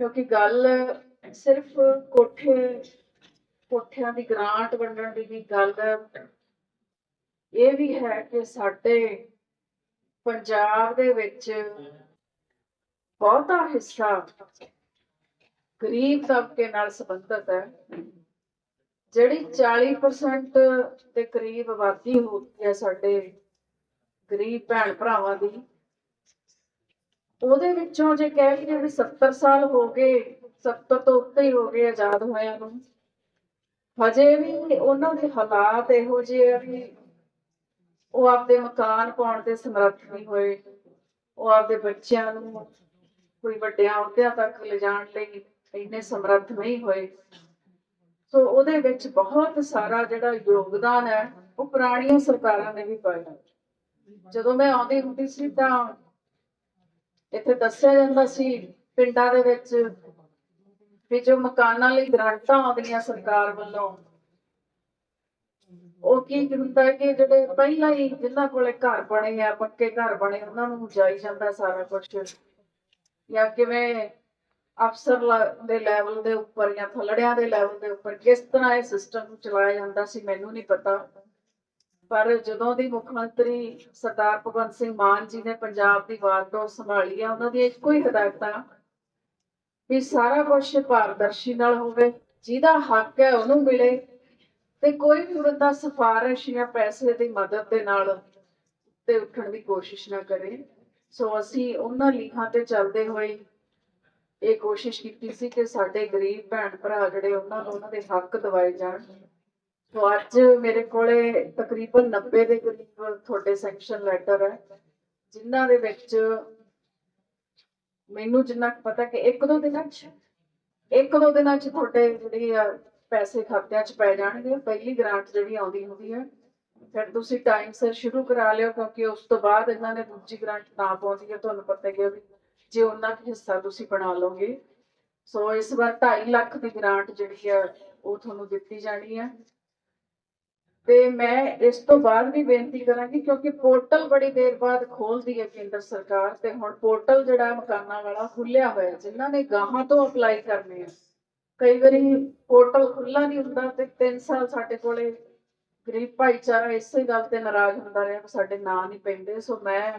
ਕਿਉਂਕਿ ਗੱਲ ਸਿਰਫ ਕੋਠੇ, ਕੋਠਿਆਂ ਦੀ ਗ੍ਰਾਂਟ ਵੰਡਣ ਦੀ ਵੀ ਗੱਲ ਇਹ ਵੀ ਹੈ ਕਿ ਸਾਡੇ ਪੰਜਾਬ ਦੇ ਵਿੱਚ ਬਹੁਤਾ ਹਿੱਸਾ ਗਰੀਬ ਤਬਕੇ ਨਾਲ ਸੰਬੰਧਿਤ ਹੈ। ਜਿਹੜੀ 40% ਦੇ ਕਰੀਬ ਆਬਾਦੀ ਹੋਈ ਹੈ ਸਾਡੇ ਗਰੀਬ ਭੈਣ ਭਰਾਵਾਂ ਦੀ ਉਹਦੇ ਵਿੱਚੋਂ ਜੇ ਕਹਿ ਲਈਏ ਵੀ 70 ਸਾਲ ਹੋ ਗਏ 70 ਤੋਂ ਉੱਤੇ ਹੀ ਹੋ ਗਏ ਆਜ਼ਾਦ ਹੋਇਆਂ ਨੂੰ। ਹਜੇ ਵੀ ਉਹਨਾਂ ਦੇ ਹਾਲਾਤ ਇਹੋ ਜਿਹੇ ਆ ਵੀ ਉਹ ਆਪਦੇ ਮਕਾਨ ਪਾਉਣ ਦੇ ਸਮਰੱਥ ਨਹੀਂ ਹੋਏ। ਉਹ ਆਪਦੇ ਬੱਚਿਆਂ ਨੂੰ ਕੋਈ ਵੱਡਿਆਂ ਅਹੁਦਿਆਂ ਤੱਕ ਲਿਜਾਣ ਲਈ ਇੰਨੇ ਸਮਰੱਥ ਨਹੀਂ ਹੋਏ। ਸੋ ਉਹਦੇ ਵਿੱਚ ਬਹੁਤ ਸਾਰਾ ਜਿਹੜਾ ਯੋਗਦਾਨ ਹੈ, ਉਹ ਪੁਰਾਣੀਆਂ ਸਰਕਾਰਾਂ ਨੇ ਵੀ ਪਾਇਆ। ਜਦੋਂ ਮੈਂ ਆਉਂਦੀ ਹੁੰਦੀ ਸੀ ਤਾਂ ਇੱਥੇ ਦੱਸਿਆ ਜਾਂਦਾ ਸੀ ਪਿੰਡਾਂ ਦੇ ਵਿੱਚ ਵੀ ਜੋ ਮਕਾਨਾਂ ਲਈ ਗ੍ਰਾਂਟਾਂ ਆਉਂਦੀਆਂ ਸਰਕਾਰ ਵੱਲੋਂ, ਉਹ ਕੀ ਹੁੰਦਾ ਕਿ ਜਿਹੜੇ ਪਹਿਲਾਂ ਹੀ ਜਿਨ੍ਹਾਂ ਕੋਲੇ ਘਰ ਬਣੇ ਆ, ਪੱਕੇ ਘਰ ਬਣੇ, ਉਹਨਾਂ ਨੂੰ ਜਾਈ ਜਾਂਦਾ ਸਾਰਾ ਕੁਝ ਜਾਂ ਕਿਵੇਂ ਅਫਸਰ ਦੇ ਲੈਵਲ ਦੇ ਉੱਪਰ ਜਾਂ ਥੱਲੜਿਆਂ ਦੇ ਲੈਵਲ ਦੇ ਉੱਪਰ ਕਿਸ ਤਰ੍ਹਾਂ ਇਹ ਸਿਸਟਮ ਚਲਾਇਆ ਜਾਂਦਾ ਸੀ, ਮੈਨੂੰ ਨਹੀਂ ਪਤਾ। ਪਰ ਜਦੋਂ ਦੀ ਮੁੱਖ ਮੰਤਰੀ ਸਰਦਾਰ ਭਗਵੰਤ ਸਿੰਘ ਮਾਨ ਜੀ ਨੇ ਪੰਜਾਬ ਦੀ ਵਾਰਡੋਰ ਸੰਭਾਲੀ ਆ, ਉਹਨਾਂ ਦੀ ਇੱਕੋ ਹੀ ਹਦਾਇਤਾਂ ਵੀ ਸਾਰਾ ਕੁਝ ਪਾਰਦਰਸ਼ੀ ਨਾਲ ਹੋਵੇ, ਜਿਹਦਾ ਹੱਕ ਹੈ ਉਹਨੂੰ ਮਿਲੇ ਤੇ ਕੋਈ ਵੀ ਬੰਦਾ ਸਿਫਾਰਿਸ਼ ਜਾਂ ਪੈਸੇ ਦੀ ਮਦਦ ਦੇ ਨਾਲ ਤੇ ਉੱਠਣ ਦੀ ਕੋਸ਼ਿਸ਼ ਨਾ ਕਰੇ। ਸੋ ਅਸੀਂ ਉਹਨਾਂ ਲੀਹਾਂ ਤੇ ਚੱਲਦੇ ਹੋਏ ਇਹ ਕੋਸ਼ਿਸ਼ ਕੀਤੀ ਸੀ ਕਿ ਸਾਡੇ ਗਰੀਬ ਭੈਣ ਭਰਾ ਜਿਹੜੇ ਉਹਨਾਂ ਨੂੰ ਉਹਨਾਂ ਦੇ ਹੱਕ ਦਿਵਾਏ ਜਾਣ। ਸੋ ਅੱਜ ਮੇਰੇ ਕੋਲੇ ਤਕਰੀਬਨ 90 ਦੇ ਕਰੀਬ ਤੁਹਾਡੇ ਸੈਂਕਸ਼ਨ ਲੈਟਰ ਹੈ, ਜਿਨ੍ਹਾਂ ਦੇ ਵਿੱਚ ਮੈਨੂੰ ਜਿੰਨਾ ਪਤਾ ਕਿ ਇੱਕ ਦੋ ਦਿਨਾਂ 'ਚ, ਇੱਕ ਦੋ ਦਿਨਾਂ 'ਚ ਤੁਹਾਡੇ ਜਿਹੜੀ ਆ ਪੈਸੇ ਖਾਤਿਆਂ 'ਚ ਪੈ ਜਾਣਗੇ, ਪਹਿਲੀ ਗ੍ਰਾਂਟ ਜਿਹੜੀ ਆਉਂਦੀ ਹੁੰਦੀ ਹੈ, ਫਿਰ ਤੁਸੀਂ ਟਾਈਮ ਸਿਰ ਸ਼ੁਰੂ ਕਰਾ ਲਿਓ, ਕਿਉਂਕਿ ਉਸ ਤੋਂ ਬਾਅਦ ਇਹਨਾਂ ਨੇ ਦੂਜੀ ਗ੍ਰਾਂਟ ਨਾ ਪਾਉਂਦੀ ਹੈ, ਤੁਹਾਨੂੰ ਪਤਾ ਹੀ ਹੈ ਵੀ ਜੇ ਉਹਨਾਂ ਦਾ ਹਿੱਸਾ ਤੁਸੀਂ ਬਣਾ ਲਓਗੇ। ਸੋ ਇਸ ਵਾਰ 2.5 ਲੱਖ ਦੀ ਗ੍ਰਾਂਟ ਜਿਹੜੀ ਹੈ, ਉਹ ਤੁਹਾਨੂੰ ਦਿੱਤੀ ਜਾਣੀ ਹੈ। ਤੇ ਮੈਂ ਇਸ ਤੋਂ ਬਾਅਦ ਵੀ ਬੇਨਤੀ ਕਰਾਂਗੀ, ਕਿਉਂਕਿ ਪੋਰਟਲ ਬੜੀ ਦੇਰ ਬਾਅਦ ਖੋਲਦੀ ਹੈ ਕੇਂਦਰ ਸਰਕਾਰ ਤੇ ਹੁਣ ਪੋਰਟਲ ਜਿਹੜਾ ਮਕਾਨਾਂ ਵਾਲਾ ਖੁੱਲਿਆ ਹੋਇਆ, ਜਿਨ੍ਹਾਂ ਨੇ ਗਾਹਾਂ ਤੋਂ ਅਪਲਾਈ ਕਰਨੇ ਆ। ਕਈ ਵਾਰੀ ਪੋਰਟਲ ਖੁੱਲਾ ਨਹੀਂ ਹੁੰਦਾ ਤੇ 3 ਸਾਲ ਸਾਡੇ ਕੋਲੇ ਗਰੀਬ ਭਾਈਚਾਰਾ ਇਸੇ ਗੱਲ ਤੇ ਨਾਰਾਜ਼ ਹੁੰਦਾ ਰਿਹਾ ਕਿ ਸਾਡੇ ਨਾਂ ਨਹੀਂ ਪੈਂਦੇ, ਸੋ ਮੈਂ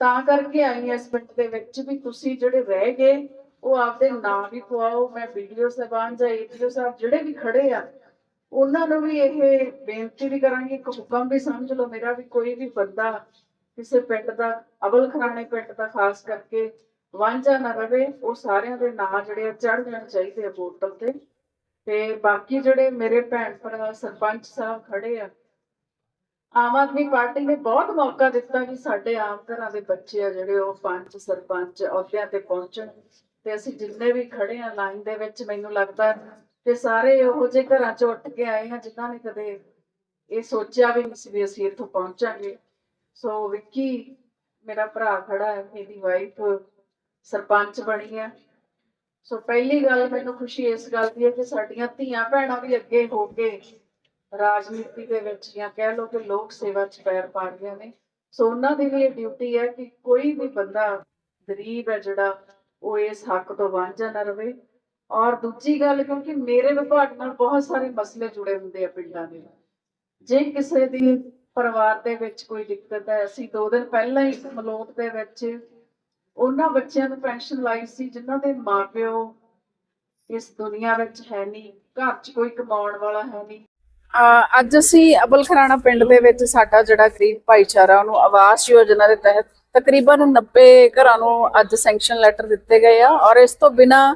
ਤਾਂ ਕਰਕੇ ਆਈ ਹਾਂ ਇਸ ਪਿੰਡ ਦੇ ਵਿੱਚ ਵੀ ਤੁਸੀਂ ਜਿਹੜੇ ਰਹਿ ਗਏ, ਉਹ ਆਪਦੇ ਨਾਂ ਵੀ ਪਵਾਓ। ਮੈਂ ਵੀਡੀਓ ਸਾਹਿਬਾਨ ਜਾਂ ਏਡੀਓ ਸਾਹਿਬ ਜਿਹੜੇ ਵੀ ਖੜੇ ਆ ਉਹਨਾਂ ਨੂੰ ਵੀ ਇਹ ਬੇਨਤੀ ਵੀ ਕਰਾਂਗੀ, ਇੱਕ ਹੁਕਮ ਵੀ ਸਮਝ ਲਓ ਮੇਰਾ ਵੀ ਕੋਈ ਵੀ ਬੰਦਾ ਕਿਸੇ ਪਿੰਡ ਦਾ, ਅਵਲ ਖਰਾਣੇ ਪਿੰਡ ਦਾ ਖਾਸ ਕਰਕੇ ਵਾਂਝਾ ਨਾ ਰਵੇ, ਉਹ ਸਾਰਿਆਂ ਦੇ ਨਾਂ ਜਿਹੜੇ ਚੜ ਜਾਣ ਚਾਹੀਦੇ ਆ ਪੋਰਟਲ ਤੇ। ਤੇ ਬਾਕੀ ਜਿਹੜੇ ਮੇਰੇ ਭੈਣ ਭਰਾ ਸਰਪੰਚ ਸਾਹਿਬ ਖੜੇ ਆ, ਆਮ ਆਦਮੀ ਪਾਰਟੀ ਨੇ ਬਹੁਤ ਮੌਕਾ ਦਿੱਤਾ ਕਿ ਸਾਡੇ ਆਮ ਘਰਾਂ ਦੇ ਬੱਚੇ ਆ ਜਿਹੜੇ ਉਹ ਪੰਚ, ਸਰਪੰਚ ਅਹੁਦਿਆਂ ਤੇ ਪਹੁੰਚਣ। ਤੇ ਅਸੀਂ ਜਿੰਨੇ ਵੀ ਖੜੇ ਆ ਲਾਈਨ ਦੇ ਵਿੱਚ, ਮੈਨੂੰ ਲੱਗਦਾ ਕਿ ਸਾਰੇ ਉਹੋ ਜਿਹੇ ਘਰਾਂ ਚੋਂ ਉੱਠ ਕੇ ਆਏ ਆ, ਜਿਨ੍ਹਾਂ ਨੇ ਕਦੇ ਇਹ ਸੋਚਿਆ ਵੀ ਨਹੀਂ ਸੀ ਵੀ ਅਸੀਂ ਇੱਥੋਂ ਪਹੁੰਚਾਂਗੇ। ਸੋ ਵਿੱਕੀ, ਮੇਰਾ ਭਰਾ ਖੜਾ ਹੈ ਇਹਦੀ ਵਾਈਫ ਸਰਪੰਚ ਬਣੀ ਹੈ ਸੋ ਪਹਿਲੀ ਗੱਲ ਮੈਨੂੰ ਖੁਸ਼ੀ ਇਸ ਗੱਲ ਦੀ ਹੈ ਕਿ ਸਾਡੀਆਂ ਧੀਆਂ ਭੈਣਾਂ ਵੀ ਅੱਗੇ ਹੋ ਕੇ ਰਾਜਨੀਤੀ ਦੇ ਵਿੱਚ ਜਾਂ ਕਹਿ ਲਓ ਕਿ ਲੋਕ ਸੇਵਾ 'ਚ ਪੈਰ ਪਾ ਰਹੀਆਂ ਨੇ। ਸੋ ਉਹਨਾਂ ਦੀ ਵੀ ਇਹ ਡਿਊਟੀ ਹੈ ਕਿ ਕੋਈ ਵੀ ਬੰਦਾ ਗਰੀਬ ਹੈ ਜਿਹੜਾ, ਉਹ ਇਸ ਹੱਕ ਤੋਂ ਵਾਂਝਾ ਨਾ ਰਵੇ। ਔਰ ਦੂਜੀ ਗੱਲ, ਕਿਉਂਕਿ ਮੇਰੇ ਵਿਭਾਗ ਨਾਲ ਬਹੁਤ ਸਾਰੇ ਮਸਲੇ ਜੁੜੇ ਹੁੰਦੇ ਆ ਪਿੰਡਾਂ ਦੇ। ਜੇ ਕਿਸੇ ਦੀ ਪਰਿਵਾਰ ਦੇ ਵਿੱਚ ਕੋਈ ਦਿੱਕਤ ਹੈ, ਅਸੀਂ ਦੋ ਦਿਨ ਪਹਿਲਾਂ ਹੀ ਮਲੋਟ ਦੇ ਵਿੱਚ ਉਹਨਾਂ ਬੱਚਿਆਂ ਨੂੰ ਪੈਨਸ਼ਨ ਲਾਈ ਸੀ, ਜਿਨ੍ਹਾਂ ਦੇ ਮਾਪਿਓ ਇਸ ਦੁਨੀਆ ਵਿੱਚ ਹੈ ਨਹੀਂ, ਘਰ 'ਚ ਕੋਈ ਕਮਾਉਣ ਵਾਲਾ ਹੈ ਨਹੀਂ। ਅੱਜ ਅਸੀਂ ਅਬਲਖਰਾਣਾ ਪਿੰਡ ਦੇ ਵਿੱਚ ਸਾਡਾ ਜਿਹੜਾ ਗਰੀਬ ਭਾਈਚਾਰਾ, ਉਹਨੂੰ ਆਵਾਸ ਯੋਜਨਾ ਦੇ ਤਹਿਤ ਤਕਰੀਬਨ 90 ਘਰਾਂ ਨੂੰ ਅੱਜ ਸੈਂਕਸ਼ਨ ਲੈਟਰ ਦਿੱਤੇ ਗਏ ਆ ਔਰ ਇਸ ਤੋਂ ਬਿਨਾ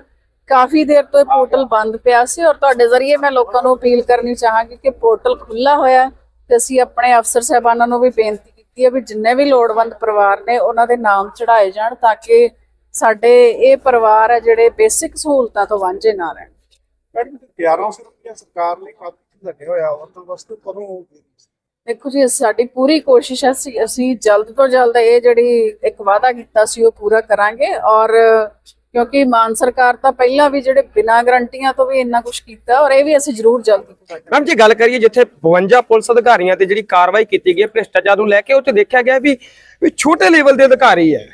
ਕਾਫੀ ਦੇਰ ਤੋਂ ਇਹ ਪੋਰਟਲ ਬੰਦ ਪਿਆ ਸੀ ਔਰ ਤੁਹਾਡੇ ਜ਼ਰੀਏ ਮੈਂ ਲੋਕਾਂ ਨੂੰ ਅਪੀਲ ਕਰਨੀ ਚਾਹਾਂਗੀ ਕਿ ਪੋਰਟਲ ਖੁੱਲਾ ਹੋਇਆ ਤੇ ਅਸੀਂ ਆਪਣੇ ਅਫਸਰ ਸਾਹਿਬਾਨਾਂ ਨੂੰ ਵੀ ਬੇਨਤੀ ਕੀਤੀ ਹੈ ਵੀ ਜਿੰਨੇ ਵੀ ਲੋੜਵੰਦ ਪਰਿਵਾਰ ਨੇ ਉਹਨਾਂ ਦੇ ਨਾਮ ਚੜਾਏ ਜਾਣ ਤਾਂ ਕਿ ਸਾਡੇ ਇਹ ਪਰਿਵਾਰ ਹੈ ਜਿਹੜੇ ਬੇਸਿਕ ਸਹੂਲਤਾਂ ਤੋਂ ਵਾਂਝੇ ਨਾ ਰਹਿਣ। ਮੈਡਮ 1100 ਰੁਪਏ ਸਰਕਾਰ ਨੇ ਖਾਤੇ 'ਚ ਲੱਗੇ ਹੋਇਆ ਉਹਨਾਂ ਵਾਸਤੇ ਕਦੋਂ ਹੋਊਗੀ ਦੇਖੋ ਜੀ ਸਾਡੀ ਪੂਰੀ ਕੋਸ਼ਿਸ਼ ਹੈ ਅਸੀਂ ਜਲਦ ਤੋਂ ਜਲਦ ਇਹ ਜਿਹੜੀ ਇੱਕ ਵਾਅਦਾ ਕੀਤਾ ਸੀ ਉਹ ਪੂਰਾ ਕਰਾਂਗੇ ਔਰ ਕਿਉਂਕਿ ਮਾਨ ਸਰਕਾਰ ਤਾਂ ਪਹਿਲਾਂ ਵੀ ਜਿਹੜੇ ਬਿਨਾਂ ਗਰੰਟੀਆਂ ਤੋਂ ਵੀ ਇੰਨਾ ਕੁਝ ਕੀਤਾ ਔਰ ਇਹ ਵੀ ਅਸੀਂ ਜ਼ਰੂਰ ਜਲਦੀ ਕਰਾਂਗੇ ਮੈਮ ਜੇ ਗੱਲ ਕਰੀਏ ਜਿੱਥੇ 52 ਪੁਲਿਸ ਅਧਿਕਾਰੀਆਂ ਤੇ ਜਿਹੜੀ ਕਾਰਵਾਈ ਕੀਤੀ ਗਈ ਹੈ ਭ੍ਰਿਸ਼ਟਾਚਾਰ ਨੂੰ ਲੈ ਕੇ ਉੱਥੇ ਦੇਖਿਆ ਗਿਆ ਵੀ ਵੀ ਛੋਟੇ ਲੈਵਲ ਦੇ ਅਧਿਕਾਰੀ ਹੈ।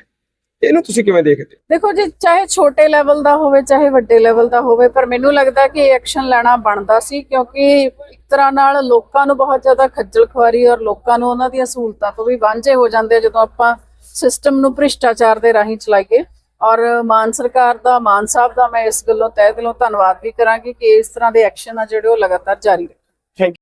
ਇਹਨੂੰ ਤੁਸੀਂ ਕਿਵੇਂ ਦੇਖਦੇ ਦੇਖੋ ਜੀ ਚਾਹੇ ਛੋਟੇ ਲੈਵਲ ਦਾ ਹੋਵੇ ਚਾਹੇ ਵੱਡੇ ਲੈਵਲ ਦਾ ਹੋਵੇ ਪਰ ਮੈਨੂੰ ਲੱਗਦਾ ਕਿ ਐਕਸ਼ਨ ਲੈਣਾ ਬਣਦਾ ਸੀ ਕਿਉਂਕਿ ਇੱਕ ਤਰ੍ਹਾਂ ਨਾਲ ਲੋਕਾਂ ਨੂੰ ਬਹੁਤ ਜ਼ਿਆਦਾ ਖੱਜਲ ਖੁਆਰੀ ਔਰ ਲੋਕਾਂ ਨੂੰ ਉਹਨਾਂ ਦੀਆਂ ਸਹੂਲਤਾਂ ਤੋਂ ਵੀ ਵਾਂਝੇ ਹੋ ਜਾਂਦੇ ਜਦੋਂ ਆਪਾਂ ਸਿਸਟਮ ਨੂੰ ਭ੍ਰਿਸ਼ਟਾਚਾਰ ਦੇ ਰਾਹੀਂ ਚਲਾਈਏ। ਔਰ ਮਾਨ ਸਰਕਾਰ ਦਾ, ਮਾਨ ਸਾਹਿਬ ਦਾ ਮੈਂ ਇਸ ਗੱਲੋਂ ਤਹਿ ਦਿਲੋਂ ਧੰਨਵਾਦ ਵੀ ਕਰਾਂਗੀ ਕਿ ਇਸ ਤਰ੍ਹਾਂ ਦੇ ਐਕਸ਼ਨ ਆ ਜਿਹੜੇ ਉਹ ਲਗਾਤਾਰ ਜਾਰੀ ਰੱਖਣ।